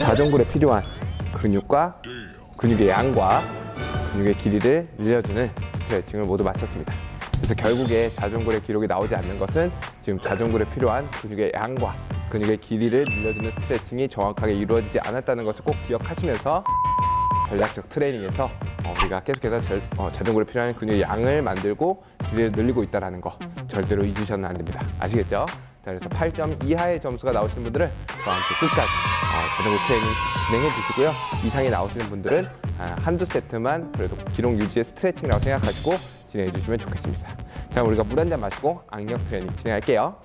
자전거에 필요한 근육과 근육의 양과 근육의 길이를 늘려주는 스트레칭을 모두 마쳤습니다. 그래서 결국에 자전거의 기록이 나오지 않는 것은 지금 자전거에 필요한 근육의 양과 근육의 길이를 늘려주는 스트레칭이 정확하게 이루어지지 않았다는 것을 꼭 기억하시면서 전략적 트레이닝에서 어, 우리가 계속해서 절- 어, 자전거에 필요한 근육의 양을 만들고 길이를 늘리고 있다는 거 절대로 잊으셔는 안 됩니다. 아시겠죠? 자, 그래서 8점 이하의 점수가 나오신 분들은 저한테 끝까지 전녁 아, 트레이닝 진행해 주시고요. 이상이 나오시는 분들은 아, 한두 세트만 그래도 기록 유지의 스트레칭이라고 생각하시고 진행해 주시면 좋겠습니다. 자, 우리가 물 한 잔 마시고 악력 트레이닝 진행할게요.